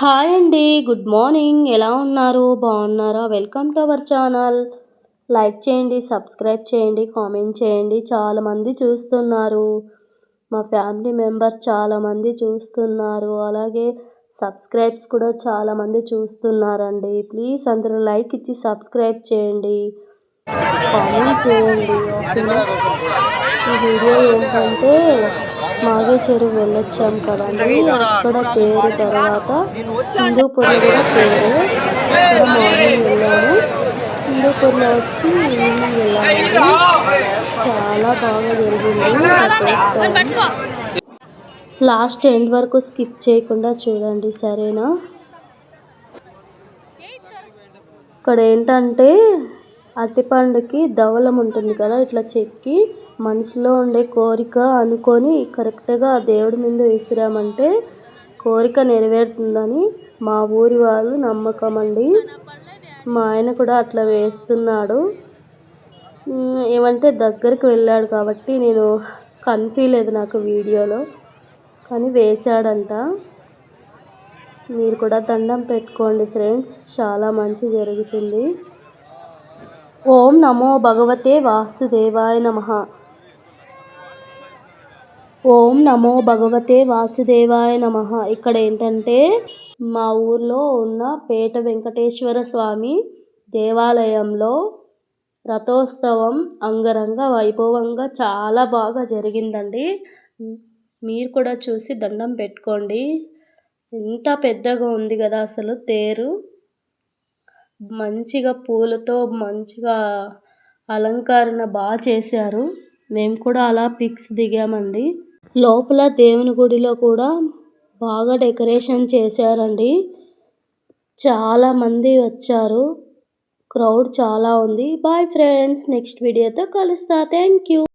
Hi అండి good morning. ఎలా ఉన్నారు? బాగున్నారా? Welcome to our channel. Like చేయండి సబ్స్క్రైబ్ చేయండి కామెంట్ చేయండి. చాలామంది చూస్తున్నారు. మా ఫ్యామిలీ మెంబర్స్ చాలామంది చూస్తున్నారు. అలాగే సబ్స్క్రైబ్స్ కూడా చాలామంది చూస్తున్నారండి. ప్లీజ్ అందరూ లైక్ ఇచ్చి సబ్స్క్రైబ్ చేయండి. కామెంట్ చేయండి. ఈ వీడియో ఏంటంటే మాగే చెరువు వెళ్ళొచ్చాం కదండి అక్కడ తేరు తర్వాత హిందూపూర్లో కూడా అక్కడ మార్నింగ్ వెళ్ళాము హిందూపూర్లో వచ్చి ఈవినింగ్ వెళ్ళామండి చాలా బాగా జరిగింది. లాస్ట్ ఎండ్ వరకు స్కిప్ చేయకుండా చూడండి సరేనా? ఇక్కడ ఏంటంటే అరటిపండుకి ధవలం ఉంటుంది కదా ఇట్లా చెక్కి మనసులో ఉండే కోరిక అనుకొని కరెక్ట్గా దేవుడి మీద విసిరామంటే కోరిక నెరవేరుతుందని మా ఊరి వాళ్ళు నమ్మకం అండి. మా ఆయన కూడా అట్లా వేస్తున్నాడు. ఏమంటే దగ్గరికి వెళ్ళాడు కాబట్టి నేను కనిపించలేదు నాకు వీడియోలో కానీ వేశాడంట. మీరు కూడా దండం పెట్టుకోండి ఫ్రెండ్స్ చాలా మంచి జరుగుతుంది. ఓం నమో భగవతే వాసుదేవాయ నమ. ఓం నమో భగవతే వాసుదేవాయ నమ. ఇక్కడ ఏంటంటే మా ఊర్లో ఉన్న పేట వెంకటేశ్వర స్వామి దేవాలయంలో రథోత్సవం అంగరంగ వైభవంగా చాలా బాగా జరిగిందండి. మీరు కూడా చూసి దండం పెట్టుకోండి. ఎంత పెద్దగా ఉంది కదా అసలు తేరు. మంచిగా పూలతో మంచిగా అలంకరణ బాగా చేశారు. మేము కూడా అలా పిక్స్ దిగామండి. లోపల దేవుని గుడిలో కూడా బాగా డెకరేషన్ చేశారండి. చాలామంది వచ్చారు. క్రౌడ్ చాలా ఉంది. బాయ్ ఫ్రెండ్స్ నెక్స్ట్ వీడియోతో కలుస్తా. Thank you